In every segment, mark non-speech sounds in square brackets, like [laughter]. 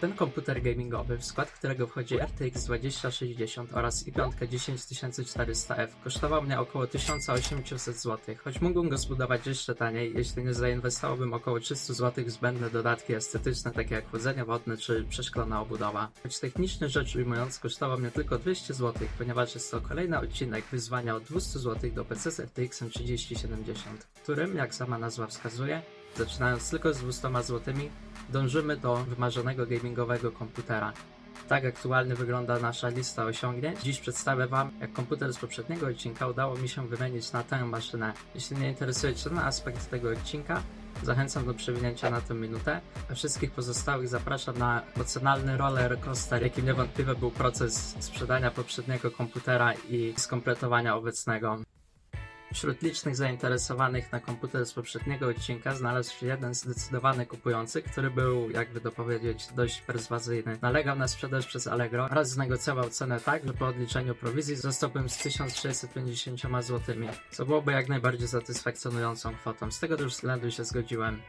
Ten komputer gamingowy, w skład którego wchodzi RTX 2060 oraz i5 10400F, kosztował mnie około 1800 zł, choć mógłbym go zbudować jeszcze taniej, jeśli nie zainwestowałbym około 300 zł w zbędne dodatki estetyczne, takie jak chłodzenie wodne czy przeszklona obudowa. Choć technicznie rzecz ujmując, kosztował mnie tylko 200 zł, ponieważ jest to kolejny odcinek wyzwania od 200 zł do PC z RTX 3070, w którym, jak sama nazwa wskazuje, zaczynając tylko z 200 zł, dążymy do wymarzonego gamingowego komputera. Tak aktualnie wygląda nasza lista osiągnięć. Dziś przedstawię Wam, jak komputer z poprzedniego odcinka udało mi się wymienić na tę maszynę. Jeśli nie interesuje Cię ten aspekt tego odcinka, zachęcam do przewinięcia na tę minutę, a wszystkich pozostałych zapraszam na emocjonalny roller coaster, jakim niewątpliwie był proces sprzedania poprzedniego komputera i skompletowania obecnego. Wśród licznych zainteresowanych na komputer z poprzedniego odcinka znalazł się jeden zdecydowany kupujący, który był, jakby to powiedzieć, dość perswazyjny. Nalegał na sprzedaż przez Allegro oraz znegocjował cenę tak, że po odliczeniu prowizji zostałbym z 1650 zł, co byłoby jak najbardziej satysfakcjonującą kwotą. Z tego też względu się zgodziłem.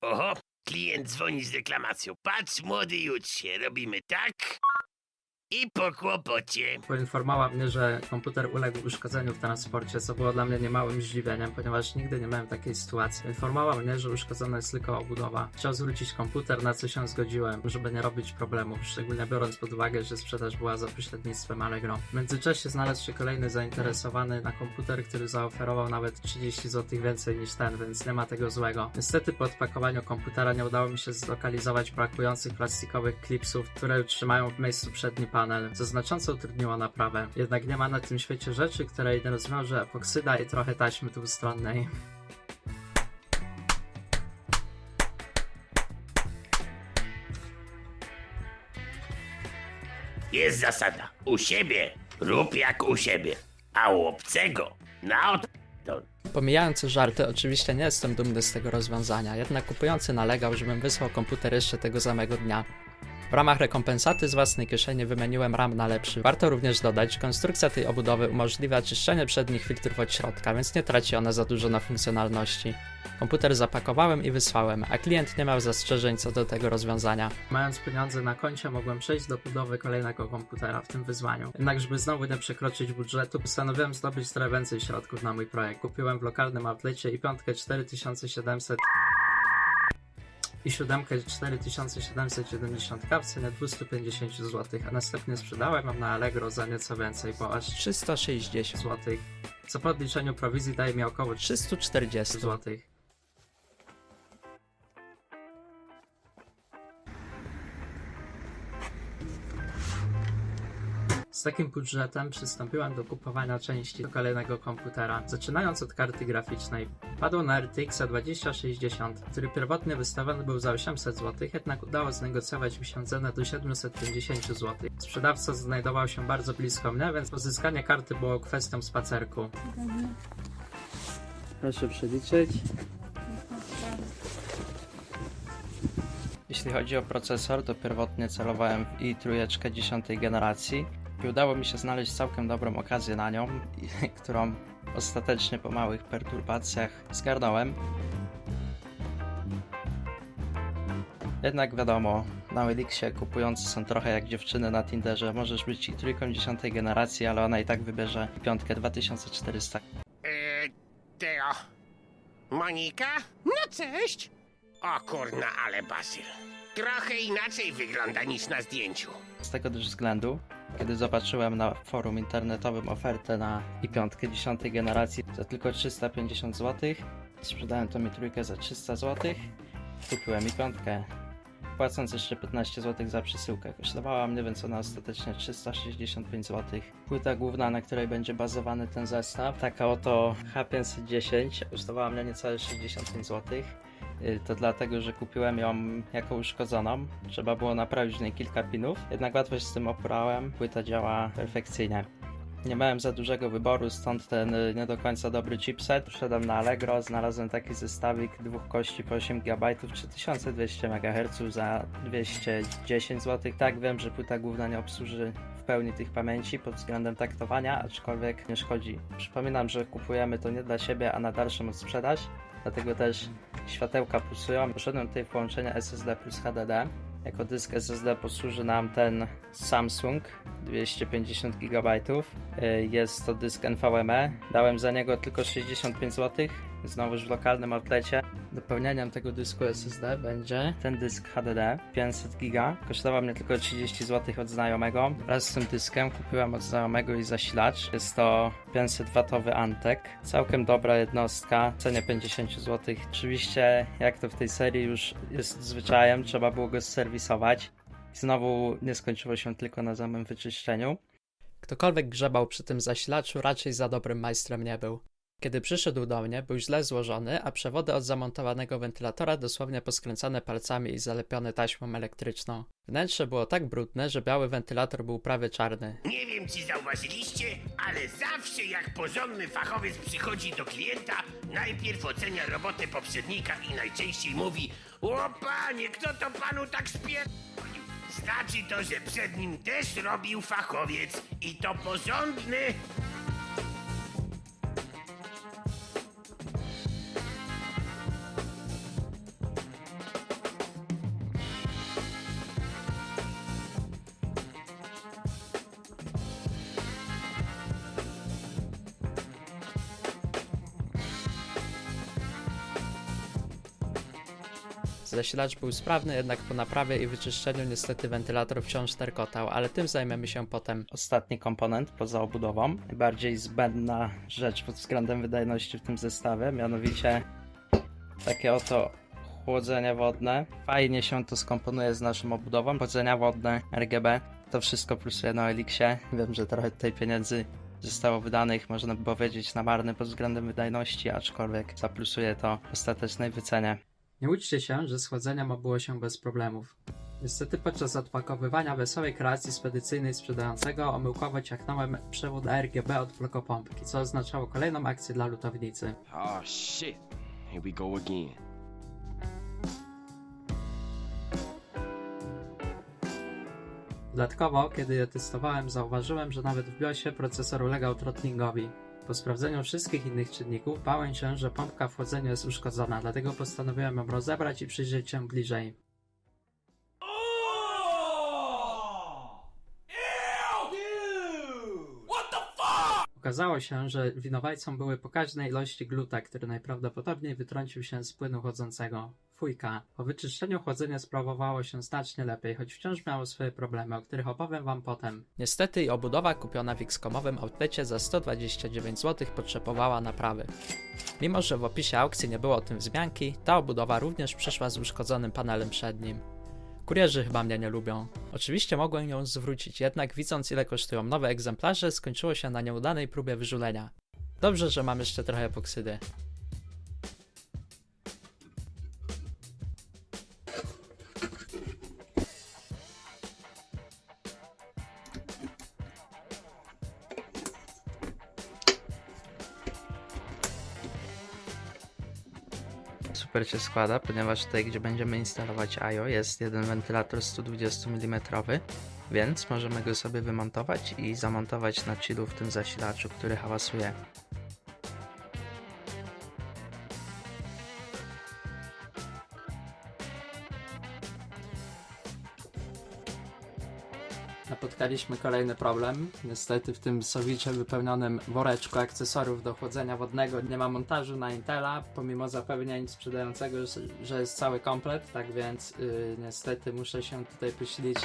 Oho, klient dzwoni z reklamacją. Patrz, młody, judź się, robimy tak i po kłopocie. Poinformowała mnie, że komputer uległ uszkodzeniu w transporcie, co było dla mnie niemałym zdziwieniem, ponieważ nigdy nie miałem takiej sytuacji. Informowała mnie, że uszkodzona jest tylko obudowa. Chciał zwrócić komputer, na co się zgodziłem, żeby nie robić problemów, szczególnie biorąc pod uwagę, że sprzedaż była za pośrednictwem Allegro. W międzyczasie znalazł się kolejny zainteresowany na komputer, który zaoferował nawet 30 zł więcej niż ten, więc nie ma tego złego. Niestety po odpakowaniu komputera nie udało mi się zlokalizować brakujących plastikowych klipsów, które trzymają w miejscu przedni panel, co znacząco utrudniło naprawę. Jednak nie ma na tym świecie rzeczy, której nie rozwiąże epoksyda i trochę taśmy dwustronnej. Jest zasada. U siebie rób jak u siebie, a u obcego na od... To Pomijając żarty, oczywiście nie jestem dumny z tego rozwiązania, jednak kupujący nalegał, żebym wysłał komputer jeszcze tego samego dnia. W ramach rekompensaty z własnej kieszeni wymieniłem RAM na lepszy. Warto również dodać, że konstrukcja tej obudowy umożliwia czyszczenie przednich filtrów od środka, więc nie traci ona za dużo na funkcjonalności. Komputer zapakowałem i wysłałem, a klient nie miał zastrzeżeń co do tego rozwiązania. Mając pieniądze na koncie, mogłem przejść do budowy kolejnego komputera w tym wyzwaniu. Jednak, żeby znowu nie przekroczyć budżetu, postanowiłem zdobyć trochę więcej środków na mój projekt. Kupiłem w lokalnym outlecie i piątkę 4700 i siódemkę 4770 w cenie 250 zł, a następnie sprzedałem ją na Allegro za nieco więcej, bo aż 360 zł, co po odliczeniu prowizji daje mi około 340 zł. Z takim budżetem przystąpiłem do kupowania części do kolejnego komputera. Zaczynając od karty graficznej, padło na RTX 2060, który pierwotnie wystawiony był za 800 zł, jednak udało znegocjować mi się cenę do 750 zł. Sprzedawca znajdował się bardzo blisko mnie, więc pozyskanie karty było kwestią spacerku. Proszę przeliczyć. Jeśli chodzi o procesor, to pierwotnie celowałem w i3 10 generacji i udało mi się znaleźć całkiem dobrą okazję na nią, i- [laughs] którą ostatecznie po małych perturbacjach zgarnąłem. Jednak wiadomo, na Elixie kupujący są trochę jak dziewczyny na Tinderze. Możesz być ich trójką 10 generacji, ale ona i tak wybierze piątkę 2400. Eee, Teo. Monika? No cześć. O kurna, ale Basyl. Trochę inaczej wygląda niż na zdjęciu. Z tego też względu, kiedy zobaczyłem na forum internetowym ofertę na i5 10 generacji za tylko 350 zł, sprzedałem to mi trójkę za 300 zł, kupiłem i5, płacąc jeszcze 15 zł za przesyłkę. Kosztowała mnie więc ona ostatecznie 365 zł. Płyta główna, na której będzie bazowany ten zestaw, taka oto H510, kosztowała mnie niecałe 65 zł. Y, To dlatego, że kupiłem ją jako uszkodzoną. Trzeba było naprawić w niej kilka pinów, jednak łatwo się z tym oporałem. Płyta działa perfekcyjnie. Nie miałem za dużego wyboru, stąd ten y, nie do końca dobry chipset. Wszedłem na Allegro, znalazłem taki zestawik dwóch kości po 8 GB 3200 MHz za 210 zł. Tak, wiem, że płyta główna nie obsłuży w pełni tych pamięci pod względem taktowania, aczkolwiek nie szkodzi. Przypominam, że kupujemy to nie dla siebie, a na dalszą sprzedaż dlatego też światełka pulsują. Poszedłem tutaj w połączenie SSD plus HDD. Jako dysk SSD posłuży nam ten Samsung 250 GB. Jest to dysk NVMe. Dałem za niego tylko 65 zł. Znowuż w lokalnym outlecie. Dopełnieniem tego dysku SSD będzie ten dysk HDD 500 GB. Kosztował mnie tylko 30 zł od znajomego. Wraz z tym dyskiem kupiłem od znajomego i zasilacz. Jest to 500 W Antek. Całkiem dobra jednostka. Cenie 50 zł. Oczywiście, jak to w tej serii już jest zwyczajem, trzeba było go serwisować. Znowu nie skończyło się tylko na samym wyczyszczeniu. Ktokolwiek grzebał przy tym zasilaczu, raczej za dobrym majstrem nie był. Kiedy przyszedł do mnie, był źle złożony, a przewody od zamontowanego wentylatora dosłownie poskręcane palcami i zalepione taśmą elektryczną. Wnętrze było tak brudne, że biały wentylator był prawie czarny. Nie wiem, czy zauważyliście, ale zawsze jak porządny fachowiec przychodzi do klienta, najpierw ocenia robotę poprzednika i najczęściej mówi O panie, kto to panu tak spie... Znaczy to, że przed nim też robił fachowiec i to porządny. Zasilacz był sprawny, jednak po naprawie i wyczyszczeniu niestety wentylator wciąż terkotał, ale tym zajmiemy się potem. Ostatni komponent poza obudową, najbardziej zbędna rzecz pod względem wydajności w tym zestawie, mianowicie takie oto chłodzenie wodne. Fajnie się to skomponuje z naszą obudową. Chłodzenia wodne, RGB, to wszystko plusuje na Elixie. Wiem, że trochę tutaj pieniędzy zostało wydanych, można by powiedzieć, na marny pod względem wydajności, aczkolwiek zaplusuje to w ostatecznej wycenie. Nie łudźcie się, że z chłodzeniem obyło się bez problemów. Niestety podczas odpakowywania wesołej kreacji spedycyjnej sprzedającego omyłkowo ciachnąłem przewód RGB od blokopompki, co oznaczało kolejną akcję dla lutownicy. Oh shit. Here we go again. Dodatkowo, kiedy je testowałem, zauważyłem, że nawet w BIOSie procesor ulegał throttlingowi. Po sprawdzeniu wszystkich innych czynników bałem się, że pompka w chłodzeniu jest uszkodzona, dlatego postanowiłem ją rozebrać i przyjrzeć się bliżej. Okazało się, że winowajcą były pokaźne ilości gluta, który najprawdopodobniej wytrącił się z płynu chłodzącego. Fujka. Po wyczyszczeniu chłodzenie sprawowało się znacznie lepiej, choć wciąż miało swoje problemy, o których opowiem wam potem. Niestety i obudowa kupiona w X-komowym outlecie za 129 zł potrzebowała naprawy. Mimo, że w opisie aukcji nie było o tym wzmianki, ta obudowa również przyszła z uszkodzonym panelem przednim. Kurierzy chyba mnie nie lubią. Oczywiście mogłem ją zwrócić, jednak widząc ile kosztują nowe egzemplarze, skończyło się na nieudanej próbie wyżulenia. Dobrze, że mam jeszcze trochę poksydy. Super się składa, ponieważ tutaj, gdzie będziemy instalować IO, jest jeden wentylator 120 mm, więc możemy go sobie wymontować i zamontować na chillu w tym zasilaczu, który hałasuje. Napotkaliśmy kolejny problem. Niestety w tym sowicie wypełnionym woreczku akcesoriów do chłodzenia wodnego nie ma montażu na Intela, pomimo zapewnień sprzedającego, że- jest cały komplet, tak więc yy, niestety muszę się tutaj posilić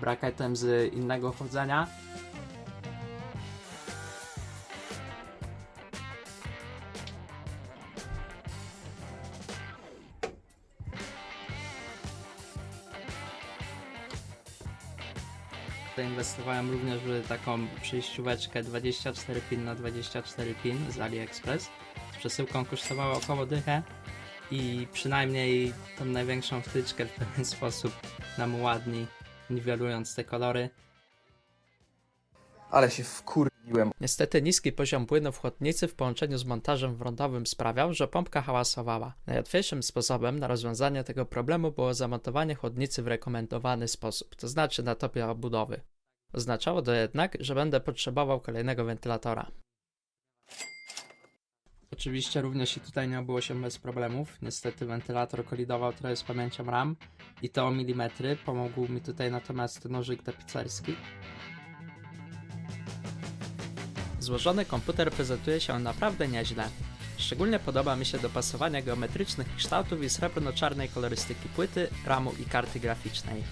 bracketem z innego chłodzenia. Zainwestowałem również w taką przejścióweczkę 24 pin na 24 pin z AliExpress. Z przesyłką kosztowało około dychę i przynajmniej tą największą wtyczkę w pewien [laughs] sposób nam uładni, niwelując te kolory. Ale się wkurwiłem. Niestety niski poziom płynu w chłodnicy w połączeniu z montażem wrądowym sprawiał, że pompka hałasowała. Najłatwiejszym sposobem na rozwiązanie tego problemu było zamontowanie chłodnicy w rekomendowany sposób, to znaczy na topie obudowy. Oznaczało to jednak, że będę potrzebował kolejnego wentylatora. Oczywiście również i tutaj nie obyło się bez problemów. Niestety wentylator kolidował trochę z pamięcią RAM i to o milimetry. Pomógł mi tutaj natomiast nożyk tapicerski. Złożony komputer prezentuje się naprawdę nieźle. Szczególnie podoba mi się dopasowanie geometrycznych kształtów i srebrno-czarnej kolorystyki płyty, ramu i karty graficznej.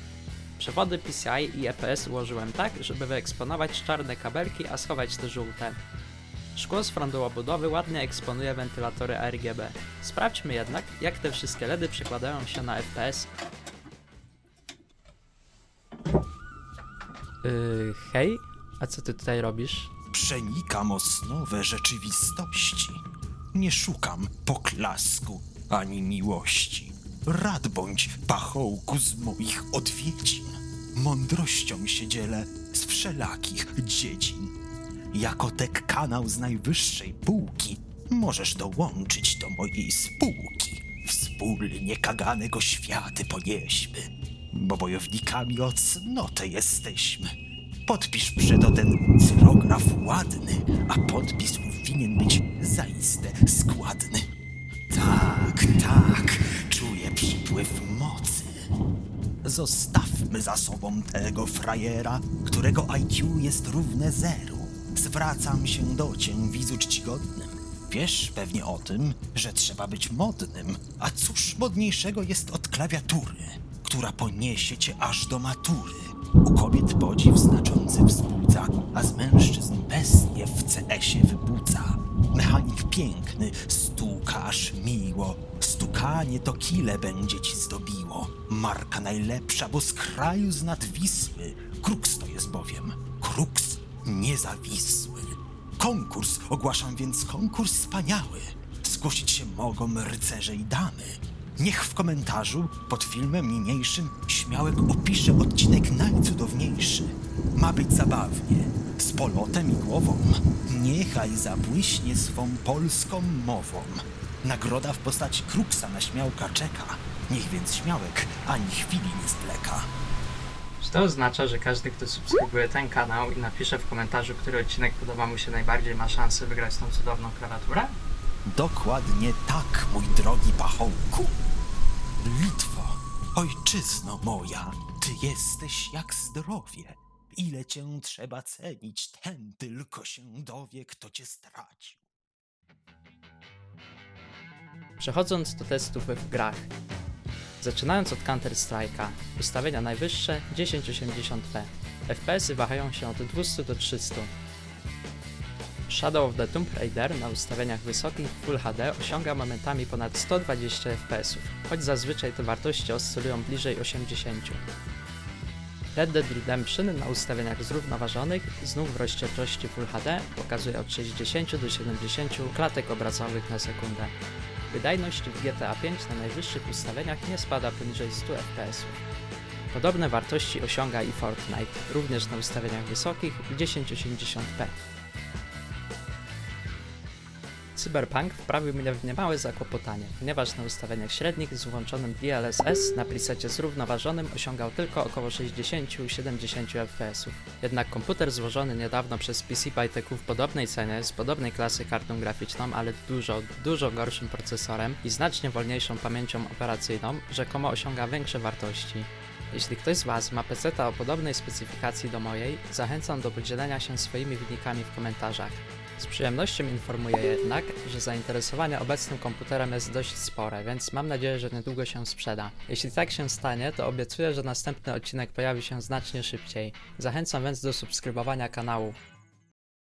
Przewody PCI i EPS ułożyłem tak, żeby wyeksponować czarne kabelki, a schować te żółte. Szkło z frontu obudowy ładnie eksponuje wentylatory ARGB. Sprawdźmy jednak, jak te wszystkie LEDy przekładają się na FPS. Yy, hej? A co ty tutaj robisz? Przenikam osnowę rzeczywistości. Nie szukam poklasku ani miłości. Rad bądź pachołku z moich odwiedzin. Mądrością się dzielę z wszelakich dziedzin. Jako tek kanał z najwyższej półki możesz dołączyć do mojej spółki. Wspólnie kaganego światy ponieśmy, bo bojownikami o cnotę jesteśmy. Podpisz przeto ten cyrograf ładny, a podpis winien być zaiste składny. Tak, tak, czuję przypływ mocy. Zostawmy za sobą tego frajera, którego IQ jest równe zeru. Zwracam się do cię, widzu czcigodnym. Wiesz pewnie o tym, że trzeba być modnym, a cóż modniejszego jest od klawiatury, która poniesie cię aż do matury. U kobiet podziw znaczący wzbudza, a z mężczyzn bestie w CS-ie wybudza. Mechanik piękny, stuka aż miło, stukanie to kile będzie ci zdobiło. Marka najlepsza, bo z kraju z nad Wisły, kruks to jest bowiem, kruks niezawisły. Konkurs, ogłaszam więc konkurs wspaniały. Zgłosić się mogą rycerze i damy. Niech w komentarzu pod filmem niniejszym śmiałek opisze odcinek najcudowniejszy. Ma być zabawnie, z polotem i głową. Niechaj zabłyśnie swą polską mową. Nagroda w postaci kruksa na śmiałka czeka. Niech więc śmiałek ani chwili nie zwleka. Czy to oznacza, że każdy, kto subskrybuje ten kanał i napisze w komentarzu, który odcinek podoba mu się najbardziej, ma szansę wygrać tą cudowną klawiaturę? Dokładnie tak, mój drogi pachołku. Litwo, ojczyzno moja, ty jesteś jak zdrowie. Ile cię trzeba cenić, ten tylko się dowie, kto cię stracił. Przechodząc do testów w grach. Zaczynając od Counter-Strike'a, ustawienia najwyższe 1080p. FPS-y wahają się od 200 do 300. Shadow of the Tomb Raider na ustawieniach wysokich Full HD osiąga momentami ponad 120 fps, choć zazwyczaj te wartości oscylują bliżej 80. Red Dead Redemption na ustawieniach zrównoważonych, znów w rozdzielczości Full HD, pokazuje od 60 do 70 klatek obrazowych na sekundę. Wydajność w GTA 5 na najwyższych ustawieniach nie spada poniżej 100 fps. Podobne wartości osiąga i Fortnite, również na ustawieniach wysokich w 1080p. Cyberpunk wprawił mnie w niemałe zakłopotanie, ponieważ na ustawieniach średnich z włączonym DLSS na presecie zrównoważonym osiągał tylko około 60-70 fps. Jednak komputer złożony niedawno przez PC Byteku w podobnej cenie, z podobnej klasy kartą graficzną, ale dużo, dużo gorszym procesorem i znacznie wolniejszą pamięcią operacyjną, rzekomo osiąga większe wartości. Jeśli ktoś z Was ma PC o podobnej specyfikacji do mojej, zachęcam do podzielenia się swoimi wynikami w komentarzach. Z przyjemnością informuję jednak, że zainteresowanie obecnym komputerem jest dość spore, więc mam nadzieję, że niedługo się sprzeda. Jeśli tak się stanie, to obiecuję, że następny odcinek pojawi się znacznie szybciej. Zachęcam więc do subskrybowania kanału.